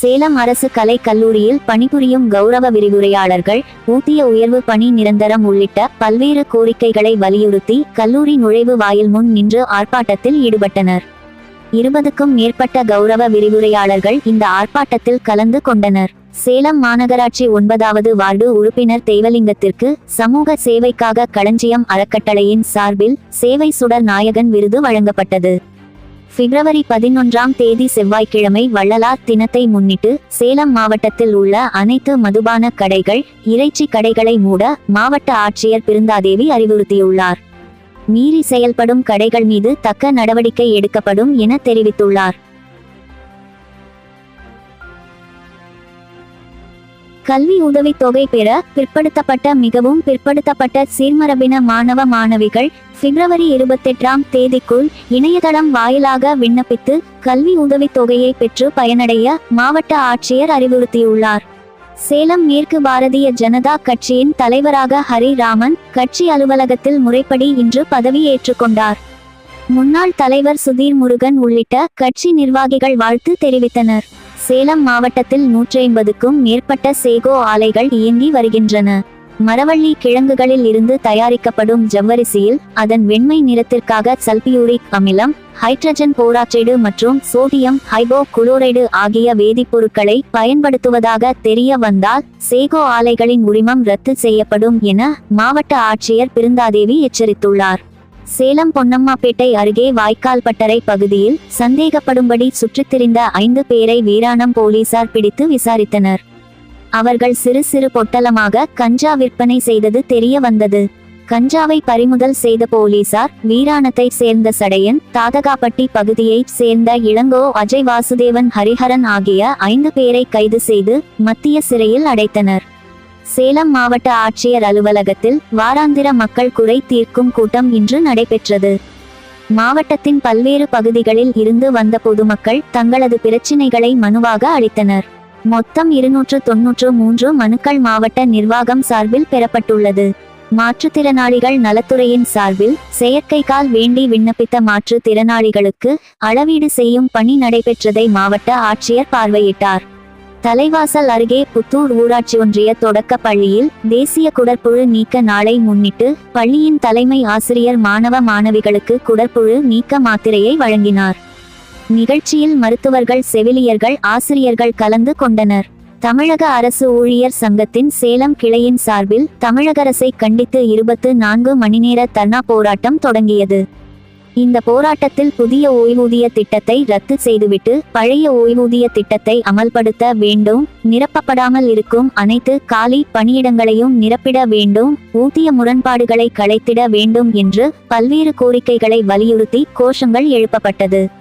சேலம் அரசு கலை கல்லூரியில் பணிபுரியும் கௌரவ விரிவுரையாளர்கள் ஊதிய உயர்வு பணி நிரந்தரம் உள்ளிட்ட பல்வேறு கோரிக்கைகளை வலியுறுத்தி கல்லூரி நுழைவு வாயில் முன் நின்று ஆர்ப்பாட்டத்தில் ஈடுபட்டனர். இருபதுக்கும் மேற்பட்ட கௌரவ விரிவுரையாளர்கள் இந்த ஆர்ப்பாட்டத்தில் கலந்து கொண்டனர். சேலம் மாநகராட்சி ஒன்பதாவது வார்டு உறுப்பினர் தெய்வலிங்கத்திற்கு சமூக சேவைக்காக களஞ்சியம் அறக்கட்டளையின் சார்பில் சேவை சுடர் நாயகன் விருது வழங்கப்பட்டது. பிப்ரவரி பதினொன்றாம் தேதி செவ்வாய்க்கிழமை வள்ளலார் தினத்தை முன்னிட்டு சேலம் மாவட்டத்தில் உள்ள அனைத்து மதுபான கடைகள் இறைச்சி கடைகளை மூட மாவட்ட ஆட்சியர் பிருந்தாதேவி அறிவுறுத்தியுள்ளார். மீறி செயல்படும் கடைகள் மீது தக்க நடவடிக்கை எடுக்கப்படும் என தெரிவித்துள்ளார். கல்வி உதவித்தொகை பெற பிற்படுத்தப்பட்ட மிகவும் பிற்படுத்தப்பட்ட சீர்மரபின மாணவ மாணவிகள் பிப்ரவரி இருபத்தெட்டாம் தேதிக்குள் இணையதளம் வாயிலாக விண்ணப்பித்து கல்வி உதவித்தொகையை பெற்று பயனடைய மாவட்ட ஆட்சியர் அறிவுறுத்தியுள்ளார். சேலம் மேற்கு பாரதிய ஜனதா கட்சியின் தலைவராக ஹரி ராமன் கட்சி அலுவலகத்தில் முறைப்படி இன்று பதவி ஏற்றுக்கொண்டார் முன்னாள் தலைவர் சுதீர் முருகன் உள்ளிட்ட கட்சி நிர்வாகிகள் வாழ்த்து தெரிவித்தனர். சேலம் மாவட்டத்தில் நூற்றி ஐம்பதுக்கும் மேற்பட்ட சேகோ ஆலைகள் இயங்கி வருகின்றன. மரவள்ளி கிழங்குகளில் இருந்து தயாரிக்கப்படும் ஜவ்வரிசியில் அதன் வெண்மை நிறத்திற்காக சல்பியூரிக் அமிலம் ஹைட்ரஜன் போராக்சைடு மற்றும் சோடியம் ஹைபோ குளோரைடு ஆகிய வேதிப்பொருட்களை பயன்படுத்துவதாக தெரிய வந்தால் சேகோ ஆலைகளின் உரிமம் ரத்து செய்யப்படும் என மாவட்ட ஆட்சியர் பிருந்தாதேவி எச்சரித்துள்ளார். சேலம் பொன்னம்மாப்பேட்டை அருகே வாய்க்கால் பட்டறை பகுதியில் சந்தேகப்படும்படி சுற்றித் திரிந்த ஐந்து பேரை வீராணம் போலீசார் பிடித்து விசாரித்தனர். அவர்கள் சிறு சிறு பொட்டலமாக கஞ்சா விற்பனை செய்தது தெரிய வந்தது. கஞ்சாவை பறிமுதல் செய்த போலீசார் வீராணத்தை சேர்ந்த சடையன் தாதகாப்பட்டி பகுதியைச் சேர்ந்த இளங்கோ அஜய் வாசுதேவன் ஹரிஹரன் ஆகிய ஐந்து பேரை கைது செய்து மத்திய சிறையில் அடைத்தனர். சேலம் மாவட்ட ஆட்சியர் அலுவலகத்தில் வாராந்திர மக்கள் குறை தீர்க்கும் கூட்டம் இன்று நடைபெற்றது. மாவட்டத்தின் பல்வேறு பகுதிகளில் இருந்து வந்த பொதுமக்கள் தங்களது பிரச்சினைகளை மனுவாக அளித்தனர். மொத்தம் இருநூற்று தொன்னூற்று மூன்று மனுக்கள் மாவட்ட நிர்வாகம் சார்பில் பெறப்பட்டுள்ளது. மாற்றுத்திறனாளிகள் நலத்துறையின் சார்பில் செயற்கை கால் வேண்டி விண்ணப்பித்த மாற்றுத்திறனாளிகளுக்கு அளவீடு செய்யும் பணி நடைபெற்றதை மாவட்ட ஆட்சியர் பார்வையிட்டார். தலைவாசல் அருகே புத்தூர் ஊராட்சி ஒன்றிய தொடக்க பள்ளியில் தேசிய குடற்புழு நீக்க நாளை முன்னிட்டு பள்ளியின் தலைமை ஆசிரியர் மாணவ மாணவிகளுக்கு குடற்புழு நீக்க மாத்திரையை வழங்கினார். நிகழ்ச்சியில் மருத்துவர்கள் செவிலியர்கள் ஆசிரியர்கள் கலந்து கொண்டனர். தமிழக அரசு ஊழியர் சங்கத்தின் சேலம் கிளையின் சார்பில் தமிழக அரசை கண்டித்து இருபத்து நான்கு மணி நேர தர்ணா போராட்டம் தொடங்கியது. இந்த போராட்டத்தில் புதிய ஓய்வூதிய திட்டத்தை ரத்து செய்துவிட்டு பழைய ஓய்வூதிய திட்டத்தை அமல்படுத்த வேண்டும் நிரப்பப்படாமல் இருக்கும் அனைத்து காலி பணியிடங்களையும் நிரப்பிட வேண்டும் ஊதிய முரண்பாடுகளை களைத்திட வேண்டும் என்று பல்வேறு கோரிக்கைகளை வலியுறுத்தி கோஷங்கள் எழுப்பப்பட்டது.